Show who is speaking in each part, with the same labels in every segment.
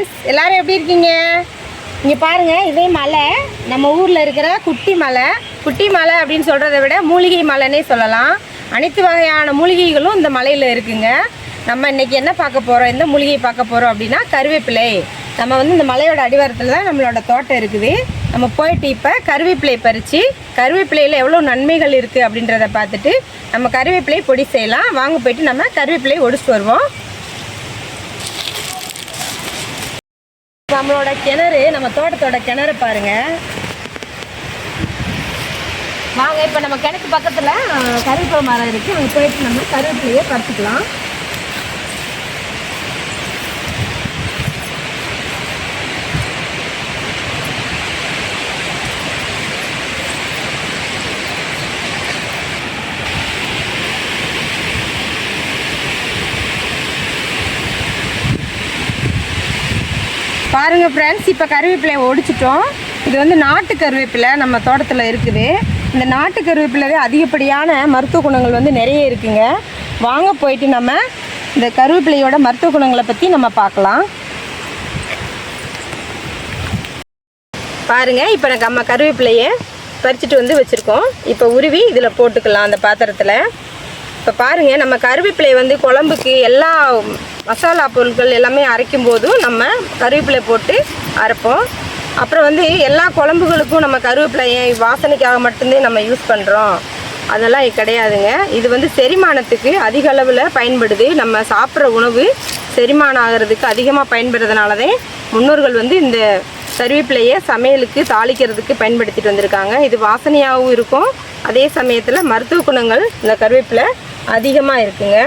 Speaker 1: Friends எல்லாரும் எப்படி இருக்கீங்க? இங்கே பாருங்கள் இதே மலை. நம்ம ஊரில் இருக்கிற குட்டி மலை. குட்டி மலை அப்படின்னு சொல்கிறத விட மூலிகை மலைன்னே சொல்லலாம். அனைத்து வகையான மூலிகைகளும் இந்த மலையில் இருக்குங்க. நம்ம இன்னைக்கு என்ன பார்க்க போகிறோம் எந்த மூலிகை பார்க்க போகிறோம் அப்படின்னா கருவேப்பிலை. நம்ம வந்து இந்த மலையோட அடிவாரத்தில் தான் நம்மளோட தோட்டம் இருக்குது. நம்ம போயிட்டு இப்போ கருவேப்பிலை பறித்து கருவேப்பிலையில் எவ்வளோ நன்மைகள் இருக்குது அப்படின்றத பார்த்துட்டு நம்ம கருவேப்பிலை பொடி செய்யலாம். வாங்க போயிட்டு நம்ம கருவேப்பிலை ஒடிச்சு வருவோம். நம்மளோட கிணறு நம்ம தோட்டத்தோட கிணறு பாருங்க. வாங்க இப்போ நம்ம கிணத்து பக்கத்தில் கருவேப்பிலை மரம் இருக்குது அங்கே போயிட்டு நம்ம கருவேப்பிலையே பறிச்சுக்கலாம். பாருங்க ஃப்ரெண்ட்ஸ் இப்போ கருவேப்பிலையை ஒடிச்சிட்டோம். இது வந்து நாட்டு கருவேப்பிலை நம்ம தோட்டத்தில் இருக்குது. இந்த நாட்டு கருவேப்பிலவே அதிகப்படியான மருத்துவ குணங்கள் வந்து நிறைய இருக்குங்க. வாங்க போயிட்டு நம்ம இந்த கருவேப்பிலையோட மருத்துவ குணங்களை பற்றி நம்ம பார்க்கலாம். பாருங்க இப்போ நம்ம கருவேப்பிலையை பறிச்சுட்டு வந்து வச்சுருக்கோம். இப்போ உருவி இதில் போட்டுக்கலாம் அந்த பாத்திரத்தில். இப்போ பாருங்கள் நம்ம கருவேப்பிலை வந்து குழம்புக்கு எல்லா மசாலா பொருட்கள் எல்லாமே அரைக்கும் போதும் நம்ம கருவேப்பிலை போட்டு அரைப்போம். அப்புறம் வந்து எல்லா குழம்புகளுக்கும் நம்ம கருவேப்பிலையை வாசனைக்காக மட்டும்தான் நம்ம யூஸ் பண்ணுறோம் அதெல்லாம் கிடையாதுங்க. இது வந்து செரிமானத்துக்கு அதிக அளவில் பயன்படுது. நம்ம சாப்பிட்ற உணவு செரிமானம் ஆகிறதுக்கு அதிகமாக பயன்படுறதுனால தான் முன்னோர்கள் வந்து இந்த கருவேப்பிலையை சமையலுக்கு தாளிக்கிறதுக்கு பயன்படுத்திட்டு வந்திருக்காங்க. இது வாசனையாகவும் இருக்கும். அதே சமயத்தில் மருத்துவ குணங்கள் இந்த கருவேப்பிலை அதிகமாக இருக்குங்க.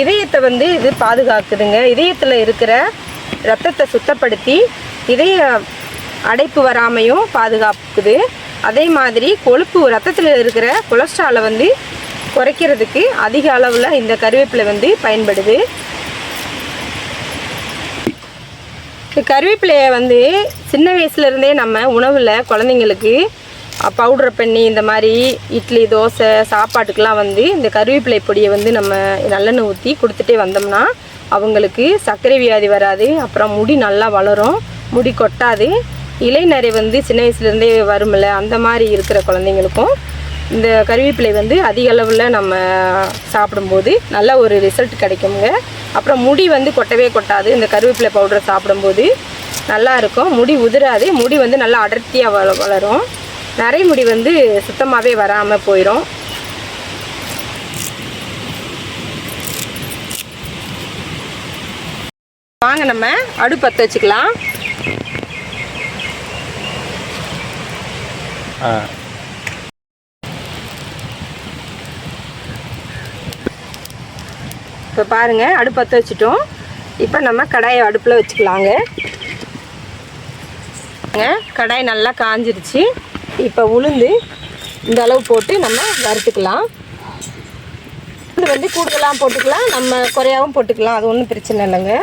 Speaker 1: இதயத்தை வந்து இது பாதுகாக்குதுங்க. இதயத்தில் இருக்கிற ரத்தத்தை சுத்தப்படுத்தி இதய அடைப்பு வராமையும் பாதுகாக்குது. அதே மாதிரி கொழுப்பு ரத்தத்தில் இருக்கிற கொலஸ்ட்ராலை வந்து குறைக்கிறதுக்கு அதிக அளவில் இந்த கருவேப்பிலை வந்து பயன்படுது. இந்த கருவேப்பிலையை வந்து சின்ன வயசுலேருந்தே நம்ம உணவில் குழந்தைங்களுக்கு பவுடர் பண்ணி இந்த மாதிரி இட்லி தோசை சாப்பாட்டுக்கெலாம் வந்து இந்த கருவேப்பிலை பொடியை வந்து நம்ம நல்லெண்ணெய் ஊற்றி கொடுத்துட்டே வந்தோம்னா அவங்களுக்கு சர்க்கரை வியாதி வராது அப்புறம் முடி நல்லா வளரும் முடி கொட்டாது. இலைநரை வந்து சின்ன வயசுலேருந்தே வரும்ல அந்த மாதிரி இருக்கிற குழந்தைங்களுக்கும் இந்த கருவேப்பிலை வந்து அதிக அளவில் நம்ம சாப்பிடும்போது நல்ல ஒரு ரிசல்ட் கிடைக்குங்க. அப்புறம் முடி வந்து கொட்டவே கொட்டாது இந்த கருவேப்பிலை பவுடரை சாப்பிடும்போது நல்லா இருக்கும். முடி உதிராது முடி வந்து நல்லா அடர்த்தியாக வள வளரும். நரை முடி வந்து சுத்தமாகவே வராமல் போயிடும் வாங்க நம்ம அடுப்பத்த வச்சுக்கலாம். இப்போ பாருங்கள் அடுப்பத்த வச்சுட்டோம். இப்போ நம்ம கடாயை அடுப்பில் வச்சுக்கலாங்க. ங்க, கடாய் நல்லா காஞ்சிருச்சு. இப்போ உளுந்து இந்த அளவு போட்டு நம்ம வறுத்துக்கலாம். இது வந்து கூடுதலாக போட்டுக்கலாம். நம்ம குறையாகவும் போட்டுக்கலாம். அது ஒன்றும் பிரச்சனை இல்லைங்க.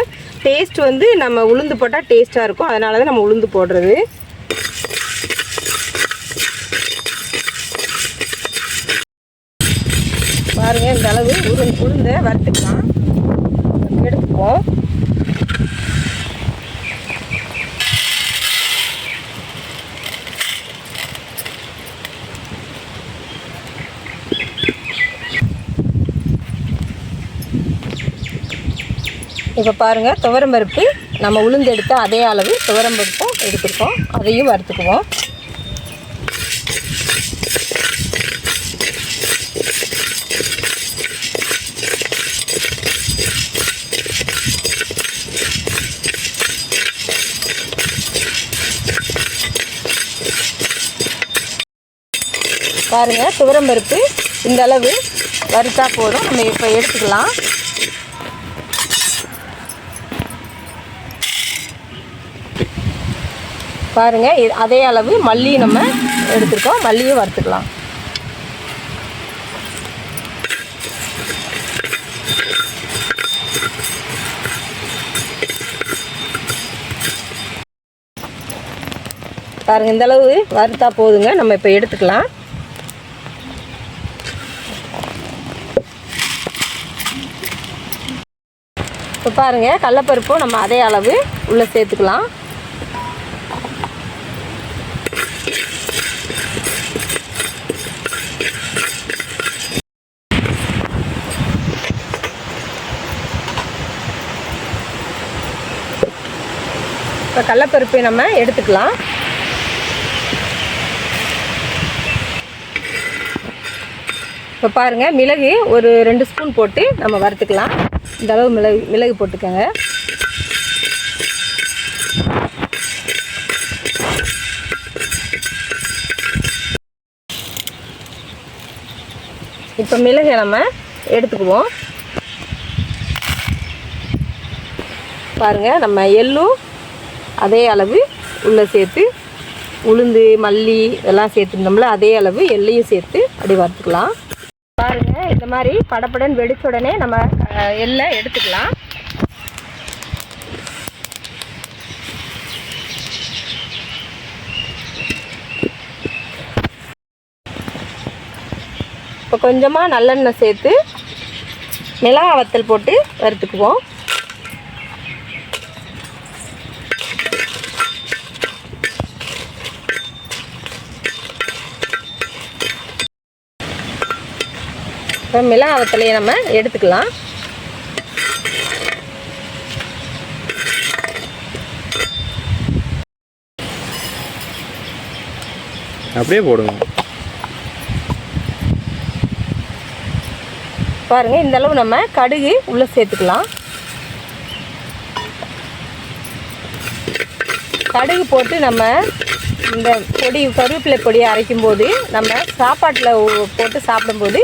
Speaker 1: டேஸ்ட் வந்து நம்ம உளுந்து போட்டால் டேஸ்ட்டாக இருக்கும். அதனால தான் நம்ம உளுந்து போடுறது. பாருங்கள் இந்த அளவு உளுந்து உளுந்த வறுத்துக்கலாம். எடுத்துப்போம் இப்போ பாருங்கள் துவரம்பருப்பு நம்ம உளுந்து எடுத்த அதே அளவு துவரம்பருப்பும் எடுத்துருக்கோம். அதையும் வறுத்துக்குவோம். துவரம் துவரம்பருப்பு இந்த அளவு வறுத்தா போதும். நம்ம இப்போ எடுத்துக்கலாம். பாருங்கள் இது- அதே அளவு மல்லி நம்ம எடுத்துருக்கோம். மல்லியும் வறுத்துக்கலாம். பாருங்கள் இந்தளவு வறுத்தா போதுங்க. நம்ம இப்போ எடுத்துக்கலாம். இப்போ பாருங்கள் கடலப்பருப்பும் நம்ம அதே அளவு உள்ளே சேர்த்துக்கலாம். இப்போ கடலப்பருப்பை நம்ம எடுத்துக்கலாம். இப்போ பாருங்கள் மிளகு ஒரு ரெண்டு ஸ்பூன் போட்டு நம்ம வறுத்துக்கலாம். இந்த அளவு மிளகு மிளகு போட்டுக்கோங்க. இப்போ மிளகை நம்ம எடுத்துக்குவோம். பாருங்கள் நம்ம எள்ளும் அதே அளவு உள்ளே சேர்த்து உளுந்து மல்லி இதெல்லாம் சேர்த்துருந்தோம்ல அதே அளவு எள்ளையும் சேர்த்து அப்படி வறுத்துக்கலாம். பாருங்கள் இந்த மாதிரி படப்படன் வெடிச்ச உடனே நம்ம எள்ளை எடுத்துக்கலாம். இப்போ கொஞ்சமாக நல்லெண்ணெய் சேர்த்து மிளகா வத்தல் போட்டு வறுத்துக்குவோம். இப்போ மிளகா வத்தலையை நம்ம எடுத்துக்கலாம்.
Speaker 2: அப்படியே போடுங்க.
Speaker 1: பாருங்கள் இந்த அளவு நம்ம கடுகு உள்ளே சேர்த்துக்கலாம். கடுகு போட்டு நம்ம இந்த பொடி கருவேப்பிலை பொடியை அரைக்கும் போது நம்ம சாப்பாட்டில் போட்டு சாப்பிடும்போது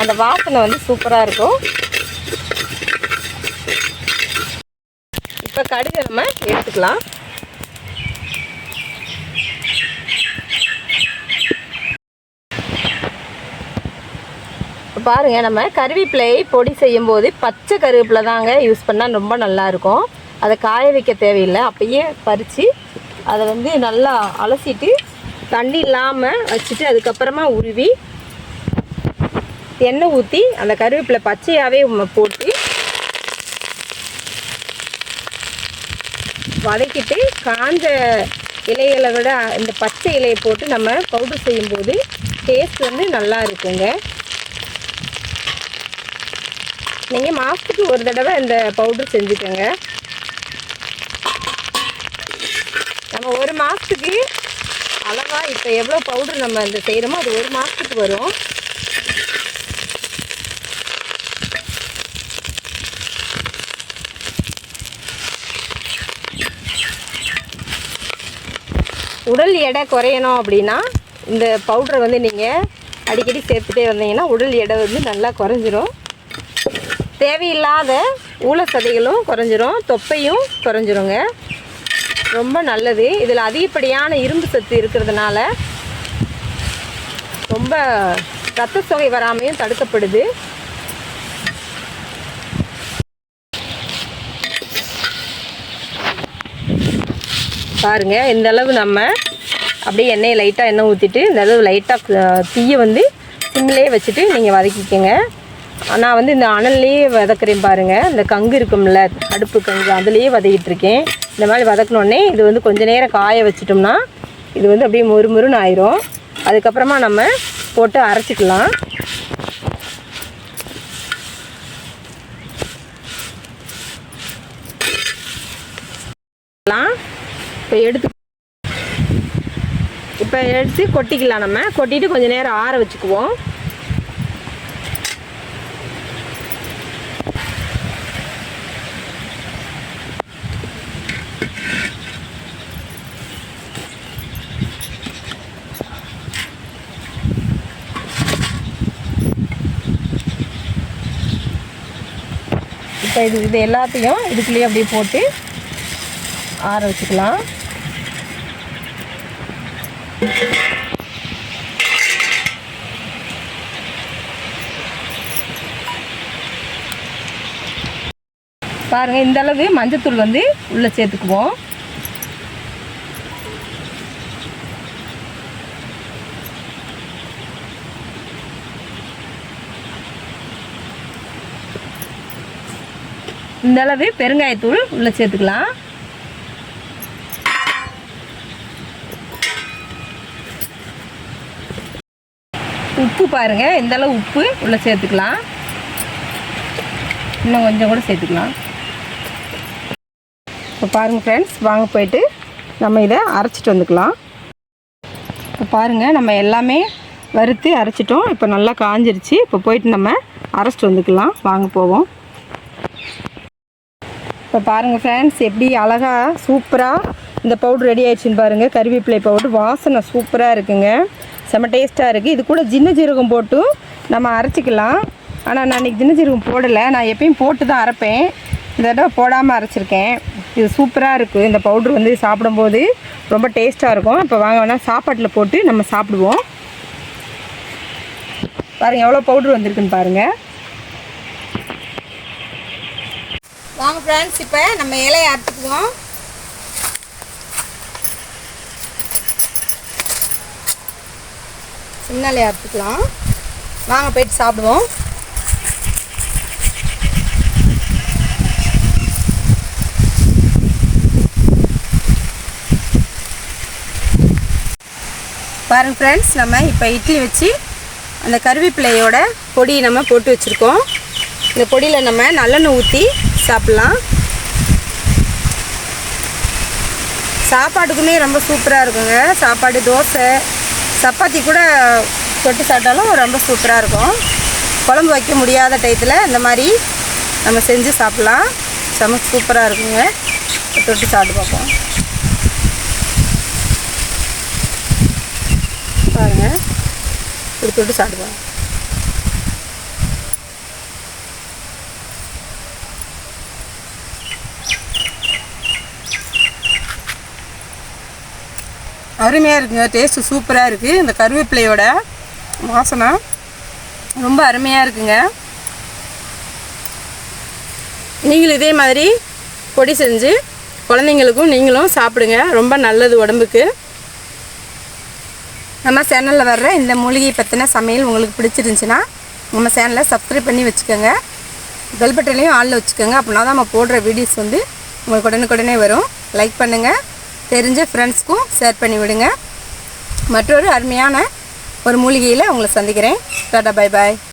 Speaker 1: அந்த வாசனை வந்து சூப்பராக இருக்கும். இப்போ கடுகை நம்ம எடுத்துக்கலாம். பாருங்கள் நம்ம கருவேப்பிலை பொடி செய்யும்போது பச்சை கருவேப்பிலை தாங்க யூஸ் பண்ணால் ரொம்ப நல்லா இருக்கும் அதை காய வைக்க தேவையில்லை அப்பயே பறித்து அதை வந்து நல்லா அலசிட்டு தண்ணி இல்லாமல் வச்சுட்டு அதுக்கப்புறமா உருவி எண்ணெய் ஊற்றி அந்த கருவேப்பிலை பச்சையாகவே போட்டு வதக்கிட்டு காஞ்ச இலைகளை விட இந்த பச்சை இலையை போட்டு நம்ம பவுடர் செய்யும்போது டேஸ்ட் வந்து நல்லா இருக்குங்க. நீங்கள் மாதத்துக்கு ஒரு தடவை இந்த பவுடர் செஞ்சுக்கோங்க. நம்ம ஒரு மாதத்துக்கு அளவாக இப்போ எவ்வளோ பவுடர் நம்ம இந்த செய்கிறோமோ அது ஒரு மாதத்துக்கு வரும். உடல் எடை குறையணும் அப்படின்னா இந்த பவுடரை வந்து நீங்கள் அடிக்கடி சேர்த்துட்டே வந்தீங்கன்னா உடல் எடை வந்து நல்லா குறைஞ்சிரும். தேவையில்லாத ஊழ சதைகளும் குறைஞ்சிரும் தொப்பையும் குறைஞ்சிருங்க. ரொம்ப நல்லது. இதில் அதிகப்படியான இரும்பு சத்து இருக்கிறதுனால ரொம்ப ரத்த சோகை வராமையும் தடுக்கப்படுது. பாருங்க இந்த அளவு நம்ம அப்படியே எண்ணெயை லைட்டாக எண்ணெய் ஊற்றிட்டு இந்த அளவு லைட்டாக தீயை வந்து சிம்லேயே வச்சுட்டு நீங்கள் வதக்கிக்கோங்க. நான் வந்து இந்த அனல்லையே வதக்குறேன் பாருங்கள் இந்த கங்கு இருக்கும்ல அடுப்பு கங்கு அதுலேயே வதக்கிட்டு இருக்கேன் இந்த மாதிரி வதக்கினோடனே இது வந்து கொஞ்ச நேரம் காய வச்சிட்டோம்னா இது வந்து அப்படியே மொறுமொறுன்னு ஆயிரும். அதுக்கப்புறமா நம்ம போட்டு அரைச்சிக்கலாம். இப்போ எடுத்து இப்போ எடுத்து கொட்டிக்கலாம் நம்ம. கொட்டிட்டு கொஞ்ச நேரம் ஆற வச்சுக்குவோம். இப்போ இது இது எல்லாத்தையும் இதுக்குள்ளேயே அப்படியே போட்டு ஆற வச்சுக்கலாம். பாருங்கள் இந்தளவு மஞ்சத்தூள் வந்து உள்ளே சேர்த்துக்குவோம். இந்த அளவு பெருங்காயத்தூள் உள்ளே சேர்த்துக்கலாம். உப்பு பாருங்கள் இந்தளவு உப்பு உள்ளே சேர்த்துக்கலாம். இன்னும் கொஞ்சம் கூட சேர்த்துக்கலாம். இப்போ பாருங்கள் ஃப்ரெண்ட்ஸ் வாங்க போய்ட்டு நம்ம இதை அரைச்சிட்டு வந்துக்கலாம். இப்போ பாருங்கள் நம்ம எல்லாமே வறுத்து அரைச்சிட்டோம். இப்போ நல்லா காஞ்சிருச்சு. இப்போ போயிட்டு நம்ம அரைச்சிட்டு வந்துக்கலாம். வாங்க போவோம். இப்போ பாருங்கள் ஃப்ரெண்ட்ஸ் எப்படி அழகாக சூப்பராக இந்த பவுட்ரு ரெடி ஆயிடுச்சுன்னு பாருங்கள் கருவேப்பிலை பவுட்ரு வாசனை சூப்பராக இருக்குங்க. செம்ம டேஸ்ட்டாக இருக்குது இது கூட சின்ன ஜீரகம் போட்டு நம்ம அரைச்சிக்கலாம். ஆனால் நான் இன்றைக்கி சின்ன ஜீரகம் போடலை. நான் எப்பயும் போட்டு தான் அரைப்பேன். இந்த தடவை போடாமல் அரைச்சிருக்கேன். இது சூப்பராக இருக்குது இந்த பவுட்ரு வந்து சாப்பிடும்போது ரொம்ப டேஸ்ட்டாக இருக்கும். இப்போ வாங்க வேணால் சாப்பாட்டில் போட்டு நம்ம சாப்பிடுவோம். பாருங்கள் எவ்வளோ பவுட்ரு வந்திருக்குன்னு பாருங்கள் வாங்க ஃப்ரெண்ட்ஸ் இப்போ நம்ம இலையை அறுத்துக்குவோம். சின்ன இலையை அறுத்துக்கலாம். வாங்க போயிட்டு சாப்பிடுவோம். பாருங்க ஃப்ரெண்ட்ஸ் நம்ம இப்போ இட்லி வச்சு அந்த கருவேப்பிலையோட பொடியை நம்ம போட்டு வச்சுருக்கோம். இந்த பொடியில் நம்ம நல்லெண்ணெய் ஊற்றி சாப்பிட்லாம். சாப்பாட்டுக்குமே ரொம்ப சூப்பராக இருக்குங்க. சாப்பாடு தோசை சப்பாத்தி கூட தொட்டு சாப்பிட்டாலும் ரொம்ப சூப்பராக இருக்கும். குழம்பு வைக்க முடியாத டயத்தில் இந்த மாதிரி நம்ம செஞ்சு சாப்பிட்லாம். செம சூப்பராக இருக்குங்க. தொட்டு சாப்பிட்டு பார்ப்போம். பாருங்கள் இப்படி தொட்டு சாப்பிடுவோம் அருமையாக இருக்குங்க. டேஸ்ட்டு சூப்பராக இருக்குது இந்த கருவேப்பிலையோட வாசனை ரொம்ப அருமையாக இருக்குங்க. நீங்களும் இதே மாதிரி பொடி செஞ்சு குழந்தைங்களுக்கும் நீங்களும் சாப்பிடுங்க. ரொம்ப நல்லது உடம்புக்கு. நம்ம சேனலில் வர்ற இந்த மூலிகை பற்றின சமையல் உங்களுக்கு பிடிச்சிருந்துச்சின்னா நம்ம சேனலை சப்ஸ்கிரைப் பண்ணி வச்சுக்கோங்க. பெல் பட்டனையும் ஆளில் வச்சுக்கோங்க. அப்படின்னா தான் நம்ம போடுற வீடியோஸ் வந்து உங்களுக்கு உடனுக்குடனே வரும். லைக் பண்ணுங்கள் தெரிஞ்ச ஃப்ரெண்ட்ஸ்க்கும் ஷேர் பண்ணி விடுங்க. மற்றொரு அருமையான ஒரு மூலிகையில் உங்களை சந்திக்கிறேன். Tata bye bye